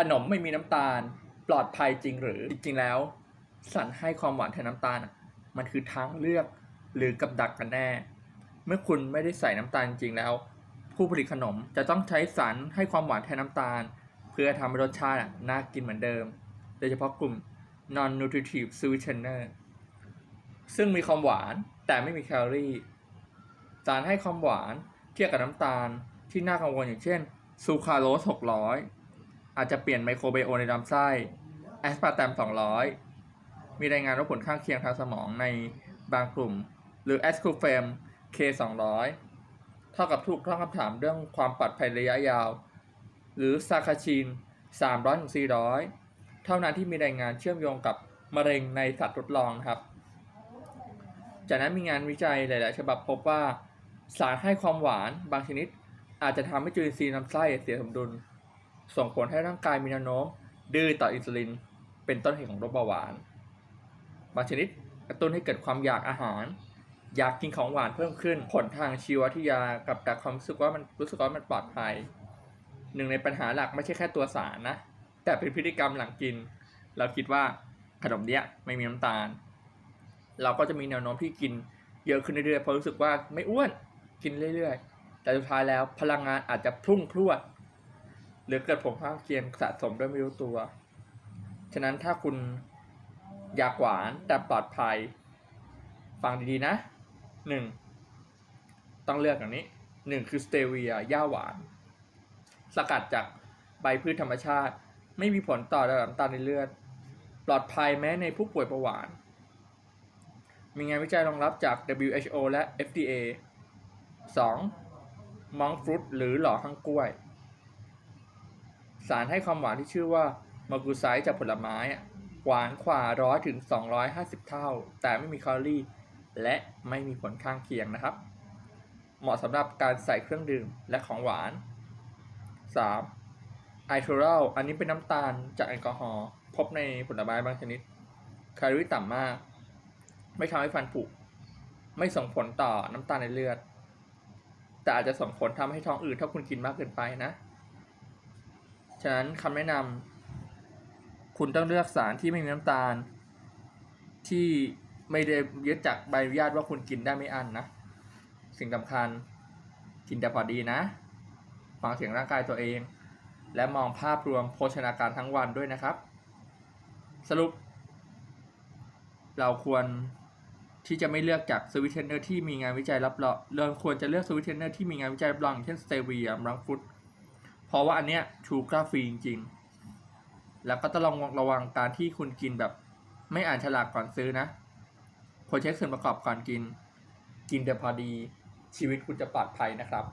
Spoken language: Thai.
ขนมไม่มีน้ำตาล ปลอดภัยจริงหรือจริงๆแล้วสารให้ความหวานแทนน้ำตาลอะมันคือทางเลือกหรือกับดักกันแน่ เมื่อคุณไม่ได้ใส่น้ำตาลจริงแล้ว ผู้ผลิตขนมจะต้องใช้สารให้ความหวานแทนน้ำตาล เพื่อทำให้รสชาติน่ากินเหมือนเดิม โดยเฉพาะกลุ่ม non nutritive sweetener ซึ่งมีความหวานแต่ไม่มีแคลอรี่ สารให้ความหวานเทียบกับน้ำตาลที่น่ากังวลอย่างเช่นซูคราโรส600 อาจจะเปลี่ยนไมโครไบโอในลำไส้แอสปาร์ตม200 มีรายงานว่าผลข้างเคียงทางสมองในบางกลุ่ม หรือแอสคูเฟม K 200เท่ากับถูกตั้งคำถามเรื่องความปลอดภัยระยะยาว หรือซาคาชิน 300-400 เท่านั้นที่มีรายงานเชื่อมโยงกับมะเร็งในสัตว์ทดลองครับ จากนั้นมีงานวิจัยหลาย ๆ ฉบับพบว่า สารให้ความหวานบางชนิด อาจจะทำให้จุลินทรีย์ลำไส้เสียสมดุล ส่งผลให้ร่างกายมีแนวโน้มดื้อต่ออินซูลิน เป็นต้นเหตุของโรคเบาหวานบางชนิดกระตุ้นให้เกิดความอยากอาหาร อยากกินของหวานเพิ่มขึ้น ผลทางชีววิทยากับดักความรู้สึกว่ามันรู้สึกว่ามันปลอดภัย หนึ่งในปัญหาหลักไม่ใช่แค่ตัวสารนะ แต่เป็นพฤติกรรมหลังกิน เราคิดว่าขนมเนี้ยไม่มีน้ำตาล เราก็จะมีแนวโน้มที่กินเยอะขึ้นเรื่อยๆเพราะรู้สึกว่าไม่อ้วนกินเรื่อยๆ แต่สุดท้ายแล้วพลังงานอาจจะพุ่งพรวด หรือเกิดผลข้างเคียงสะสมโดยไม่รู้ตัว ฉะนั้นถ้าคุณอยากหวานแต่ปลอดภัย ฟังดีๆนะหนึ่งต้องเลือกอย่างนี้หนึ่งคือสเตเวียย่าหวาน สกัดจากใบพืชธรรมชาติ ไม่มีผลต่อระดับน้ำตาลในเลือด ปลอดภัยแม้ในผู้ป่วยเบาหวาน มีงานวิจัยรองรับจาก WHO และ FDA 2. มองฟรุตหรือหล่อข้างกล้วย สารให้ความหวานที่ชื่อว่ามากูไซจากผลไม้อะหวานกว่าร้อยถึง 250 เท่า แต่ไม่มีแคลอรี่ และไม่มีผลข้างเคียงนะครับ เหมาะสำหรับการใส่เครื่องดื่มและของหวาน 3. ไอทูรัลอันนี้เป็นน้ำตาลจากแอลกอฮอล์พบในผลไม้บางชนิด แคลอรี่ต่ำมาก ไม่ทำให้ฟันผุ ไม่ส่งผลต่อน้ำตาลในเลือด แต่อาจจะส่งผลทำให้ท้องอืดถ้าคุณกินมากเกินไปนะ ฉะนั้นคำแนะนำคุณต้องเลือกสารที่ไม่มีน้ำตาล ที่ไม่ได้ยึดจากใบอนุญาตว่าคุณกินได้ไม่อั้นนะ สิ่งสำคัญกินแต่พอดีนะ ฟังเสียงร่างกายตัวเอง และมองภาพรวมโภชนาการทั้งวันด้วยนะครับ สรุป เราควรที่จะไม่เลือกจากสวิตเทนเนอร์ที่มีงานวิจัยรับรองเราควรจะเลือกสวิตเทนเนอร์ที่มีงานวิจัยรับรองอย่างเช่นสเตเวียมรังฟุต เพราะว่าอันเนี้ยชูกราฟรีจริงๆ แล้วก็ต้องระวังระวังการที่คุณกินแบบ ไม่อ่านฉลากก่อนซื้อนะควรเช็คส่วนประกอบก่อนกิน กินแต่พอดีชีวิตคุณจะปลอดภัยนะครับ